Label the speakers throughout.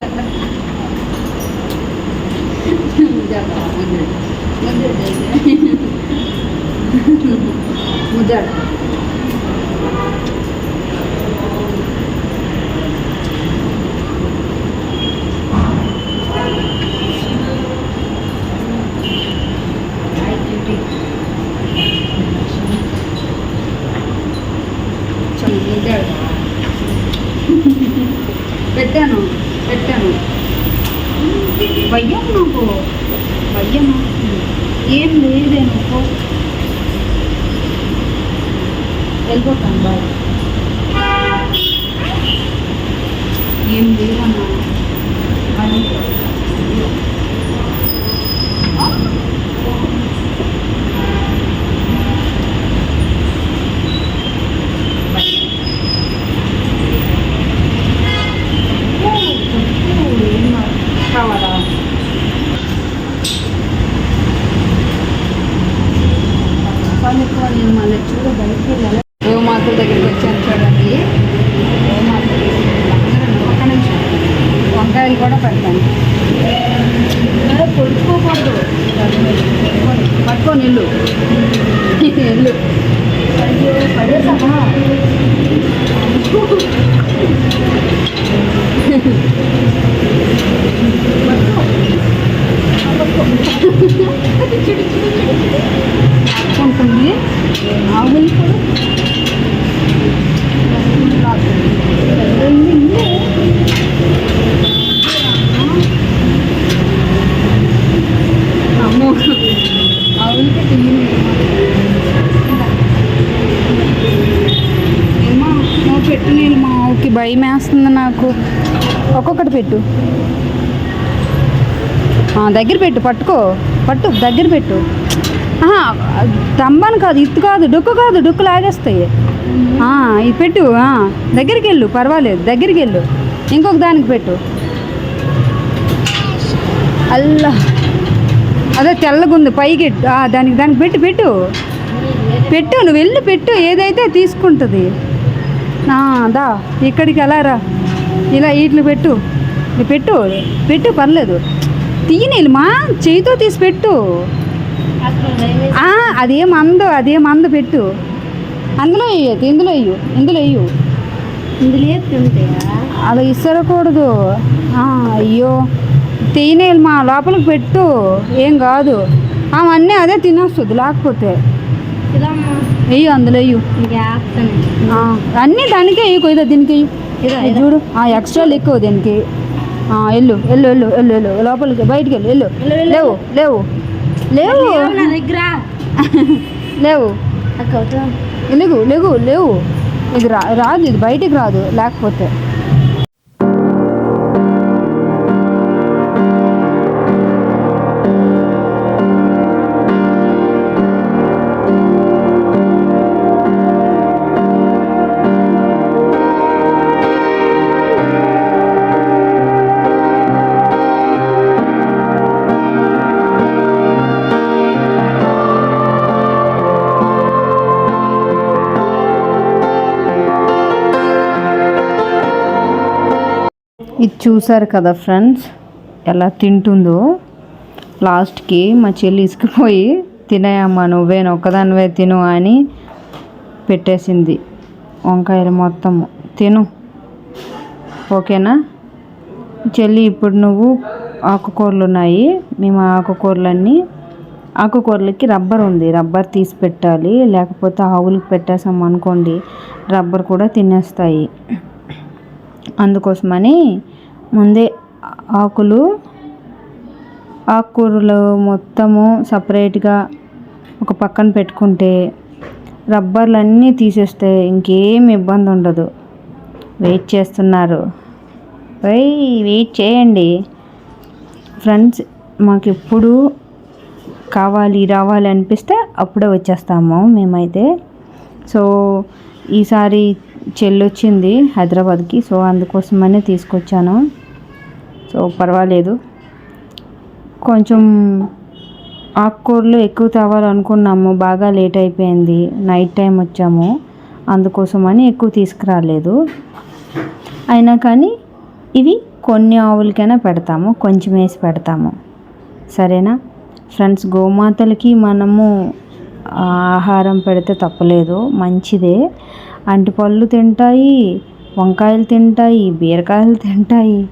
Speaker 1: મુજબ వెళ్ళిపోతాను బాయ్ ఏం లేదన్నా అని పట్టుకొని ఇల్లు ఇల్లు అయ్యో పడేసామా ఉంటుంది ఆవులు కూడా పెట్టు నేను మా ఆవుకి. భయం వేస్తుంది నాకు. ఒక్కొక్కటి పెట్టు. దగ్గర పెట్టు పట్టుకో. పట్టు దగ్గర పెట్టు. తంబాను కాదు ఇత్తు కాదు డొక్కు కాదు డొక్కు లాగేస్తాయి. ఇది పెట్టు దగ్గరికి వెళ్ళు పర్వాలేదు దగ్గరికి వెళ్ళు. ఇంకొక దానికి పెట్టు. అల్లా. అదే తెల్లగుంది పైకి దానికి దానికి పెట్టు పెట్టు. పెట్టు నువ్వు వెళ్ళి పెట్టు ఏదైతే తీసుకుంటుంది. దా ఇక్కడికి ఎలా రా. ఇలా వీటిని పెట్టు. పెట్టు పెట్టు పర్లేదు. తీయనిల్మా చేయితో తీసి పెట్టు. అదేం అందు అదేం అందు పెట్టు. అందులో వేయద్దు ఇందులో వేయు ఇందులో వేయు అలా ఇసరకూడదు. అయ్యో. తీయనేలు మా లోపలికి పెట్టు. ఏం కాదు. అవన్నీ అదే తినేస్తుంది లేకపోతే. వెయ్యి అందులో వెయ్యు అన్నీ దానికే వెయ్యి కొయ్యదా దీనికి? చూడు. ఆ ఎక్స్ట్రా ఎక్కువ దీనికి. వెళ్ళు వెళ్ళు వెళ్ళు వెళ్ళు వెళ్ళు. లోపలికి బయటికి వెళ్ళు. వెళ్ళు లేవు లేవు. లేవు. లేవు. లేవు లేవు లేవు. ఇది రా రాదు ఇది బయటికి రాదు లేకపోతే. ఇది చూసారు కదా ఫ్రెండ్స్ ఎలా తింటుందో. లాస్ట్కి మా చెల్లి ఇసుకుపోయి తినేయమ్మా నువ్వేను ఒక్కదానివే తిను అని పెట్టేసింది వంకాయలు మొత్తం తిను ఓకేనా? చెల్లి ఇప్పుడు నువ్వు ఆకుకూరలు ఉన్నాయి మేము ఆకుకూరలన్నీ ఆకుకూరలకి రబ్బర్ ఉంది రబ్బర్ తీసి పెట్టాలి లేకపోతే ఆవులకు పెట్టేసాం అనుకోండి రబ్బర్ కూడా తినేస్తాయి. అందుకోసమని ముందే ఆకులు ఆకుకూరలు మొత్తము సపరేట్గా ఒక పక్కన పెట్టుకుంటే రబ్బర్లు అన్నీ తీసేస్తే ఇంకేం ఇబ్బంది ఉండదు వెయిట్ చేస్తున్నారు. వెయ్ వెయిట్ చేయండి. ఫ్రెండ్స్ మాకు ఎప్పుడు కావాలి రావాలి అనిపిస్తే అప్పుడే వచ్చేస్తాము మేమైతే. సో ఈసారి చెల్లి వచ్చింది హైదరాబాద్కి. సో అందుకోసమనే తీసుకొచ్చాను. సో పర్వాలేదు. కొంచెం ఆకుకూరలు ఎక్కువ తేవాలనుకున్నాము. బాగా లేట్ అయిపోయింది. నైట్ టైం వచ్చాము. అందుకోసమని ఎక్కువ తీసుకురాలేదు. అయినా కానీ ఇవి కొన్ని ఆవులకైనా పెడతాము. కొంచెం వేసి పెడతాము. సరేనా? ఫ్రెండ్స్ గోమాతలకి మనము ఆహారం పెడితే తప్పలేదు. మంచిదే. అంటిపళ్ళు తింటాయి వంకాయలు తింటాయి బీరకాయలు తింటాయి.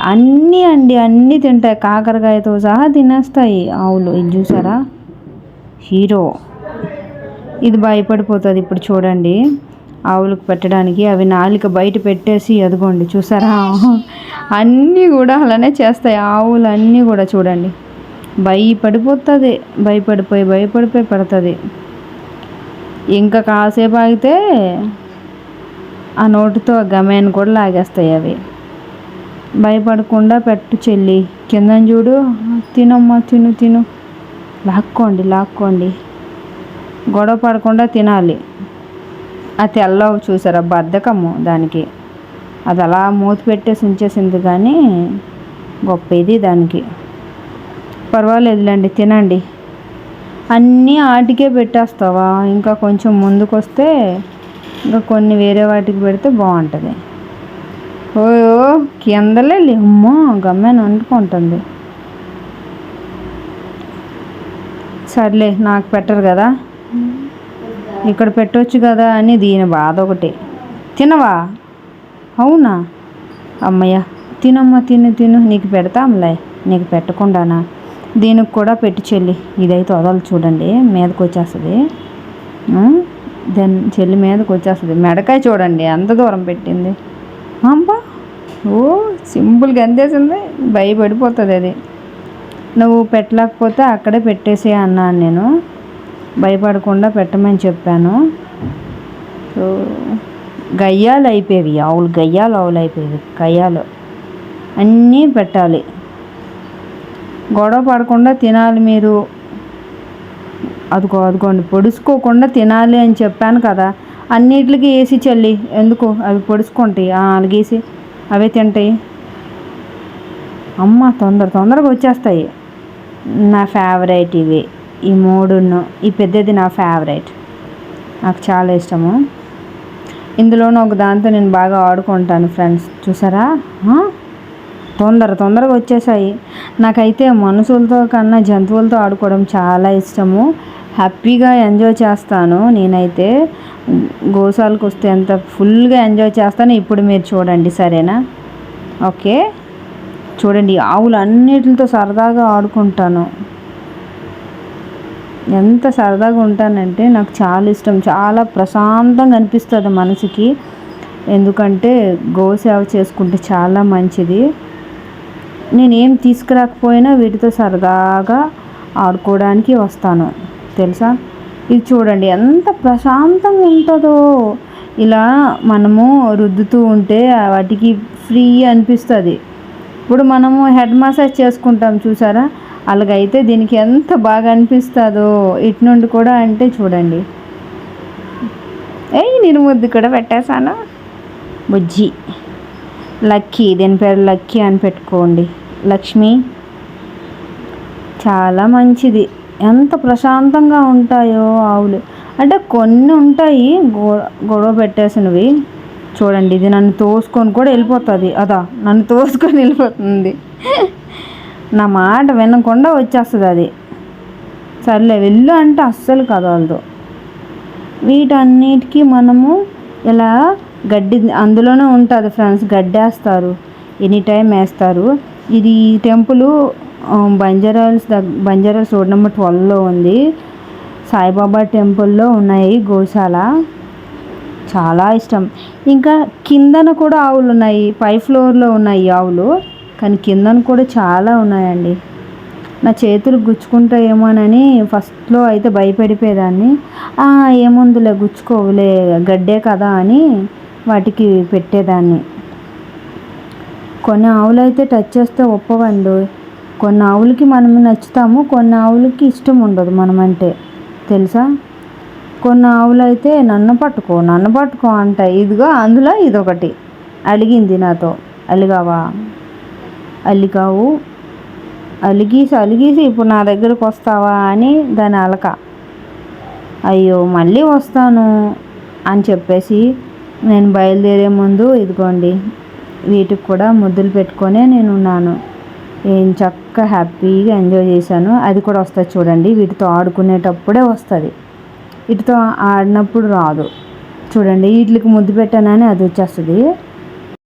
Speaker 1: అన్నీ అండి అన్నీ తింటాయి. కాకరకాయతో సహా తినేస్తాయి ఆవులు. ఇది చూసారా? హీరో. ఇది భయపడిపోతుంది ఇప్పుడు చూడండి. ఆవులకు పెట్టడానికి అవి నాలుక బయట పెట్టేసి అదిగోండి చూసారా? అన్నీ కూడా అలానే చేస్తాయి. ఆవులు అన్నీ కూడా చూడండి. భయపడిపోతుంది. భయపడిపోయి భయపడిపోయి పడుతుంది. ఇంకా కాసేపు ఆగితే ఆ నోటితో గమయాన్ని కూడా లాగేస్తాయి అవి. భయపడకుండా పెట్టు చెల్లి. కింద చూడు. తినమ్మా తిను తిను. లాక్కోండి లాక్కోండి. గొడవ పడకుండా తినాలి. ఆ తెల్ల చూసారా? బద్ధకము దానికి. అది అలా మూత పెట్టేసి ఉంచేసింది కానీ గొప్ప ఇది దానికి. పర్వాలేదులేండి తినండి. అన్నీ ఆటికే పెట్టేస్తావా? ఇంకా కొంచెం ముందుకు వస్తే ఇంకా కొన్ని వేరే వాటికి పెడితే బాగుంటుంది. ఓయో కిందలే అమ్మో గమ్యాన్ని వండుకుంటుంది సర్లే నాకు పెట్టరు కదా. ఇక్కడ పెట్టవచ్చు కదా అని దీని బాధ ఒకటి. తినవా? అవునా? అమ్మయ్య తినమ్మా తిను తిను. నీకు పెడతాంలే. నీకు పెట్టకుండానా? దీనికి కూడా పెట్టి చెల్లి. ఇదైతే వదలు చూడండి. మీదకి వచ్చేస్తుంది దాని చెల్లి మీదకి వచ్చేస్తుంది మెడకాయ చూడండి. ఎంత దూరం పెట్టింది. అంబా ఓ సింపుల్గా అందేసింది భయపడిపోతుంది అది. నువ్వు పెట్టలేకపోతే అక్కడే పెట్టేసే అన్నాను నేను. భయపడకుండా పెట్టమని చెప్పాను. సో గయ్యాలు అయిపోయేవి ఆవులు గయ్యాలు ఆవులు అయిపోయేవి గయ్యాలు అన్నీ పెట్టాలి. గొడవ పడకుండా తినాలి మీరు. అదిగో అదిగోండి పొడుచుకోకుండా తినాలి అని చెప్పాను కదా. అన్నిటికి వేసి చల్లి. ఎందుకు? అవి పొడుచుకుంటాయి. అలాగేసి అవే తింటాయి. అమ్మ తొందర తొందరగా వచ్చేస్తాయి. నా ఫేవరెట్ ఇవి. ఈ మూడును ఈ పెద్దది నా ఫేవరెట్ నాకు చాలా ఇష్టము. ఇందులోనూ ఒక దాంతో నేను బాగా ఆడుకుంటాను ఫ్రెండ్స్ చూసారా? తొందర తొందరగా వచ్చేసాయి. నాకైతే మనుషులతో కన్నా జంతువులతో ఆడుకోవడం చాలా ఇష్టము. హ్యాపీగా ఎంజాయ్ చేస్తాను నేనైతే. గోసాలకు వస్తే ఎంత ఫుల్గా ఎంజాయ్ చేస్తాను ఇప్పుడు మీరు చూడండి సరేనా? ఓకే? చూడండి ఆవులు అన్నిటితో సరదాగా ఆడుకుంటాను. ఎంత సరదాగా ఉంటానంటే నాకు చాలా ఇష్టం. చాలా ప్రశాంతంగా అనిపిస్తుంది మనసుకి. ఎందుకంటే గోసేవ చేసుకుంటే చాలా మంచిది. నేనేం తీసుకురాకపోయినా వీటితో సరదాగా ఆడుకోవడానికి వస్తాను. తెలుసా? ఇది చూడండి ఎంత ప్రశాంతంగా ఉంటుందో. ఇలా మనము రుద్దుతూ ఉంటే వాటికి ఫ్రీ అనిపిస్తుంది. ఇప్పుడు మనము హెడ్ మసాజ్ చేసుకుంటాం చూసారా? అలాగైతే దీనికి ఎంత బాగా అనిపిస్తుందో. ఇటు నుండి కూడా అంటే చూడండి. ఏయ్ నేను ముద్దు కూడా పెట్టేశాను. బుజ్జి. లక్కీ దీని పేరు లక్కీ అని పెట్టుకోండి. లక్ష్మి చాలా మంచిది. ఎంత ప్రశాంతంగా ఉంటాయో ఆవులు. అంటే కొన్ని ఉంటాయి గొడవ పెట్టేసినవి. చూడండి ఇది నన్ను తోసుకొని కూడా వెళ్ళిపోతుంది. అదా నన్ను తోసుకొని వెళ్ళిపోతుంది. నా మాట వినకుండా వచ్చేస్తుంది అది. సర్లే వెళ్ళు అంటే అస్సలు కదలదు వీటన్నిటికీ మనము ఇలా గడ్డి అందులోనే ఉంటుంది ఫ్రెండ్స్ గడ్డేస్తారు. ఎనీ టైం వేస్తారు. ఇది టెంపుల్ బంజారాల్స్ దగ్ బంజారాల్స్ రోడ్ నెంబర్ ట్వెల్వ్లో ఉంది. సాయిబాబా టెంపుల్లో ఉన్నాయి గోశాల. చాలా ఇష్టం. ఇంకా కిందన కూడా ఆవులు ఉన్నాయి. పై ఫ్లోర్లో ఉన్నాయి ఆవులు. కానీ కిందన కూడా చాలా ఉన్నాయండి. నా చేతులు గుచ్చుకుంటాయేమోనని ఫస్ట్లో అయితే భయపడిపోయేదాన్ని. ఏముందిలే గుచ్చుకోవులే గడ్డే కదా అని వాటికి పెట్టేదాన్ని. కొన్ని ఆవులు అయితే టచ్ చేస్తే ఒప్పవండి. కొన్ని ఆవులకి మనం నచ్చుతాము కొన్ని ఆవులకి ఇష్టం ఉండదు మనం అంటే తెలుసా? కొన్ని ఆవులు అయితే నన్ను పట్టుకో నన్ను పట్టుకో అంటాయి ఇదిగో అందులో ఇదొకటి. అలిగింది నాతో. అలిగావా? అలిగావు. అలిగీసి అలిగీసి ఇప్పుడు నా దగ్గరకు వస్తావా అని దాని అలక. అయ్యో మళ్ళీ వస్తాను అని చెప్పేసి నేను బయలుదేరే ముందు ఇదిగోండి వీటికి కూడా ముద్దులు పెట్టుకొనే నేను ఉన్నాను ఏం చక్క హ్యాపీగా ఎంజాయ్ చేశాను. అది కూడా వస్తుంది చూడండి వీటితో ఆడుకునేటప్పుడే వస్తుంది. వీటితో ఆడినప్పుడు రాదు. చూడండి వీటికి ముద్దు పెట్టానని అది వచ్చేస్తుంది.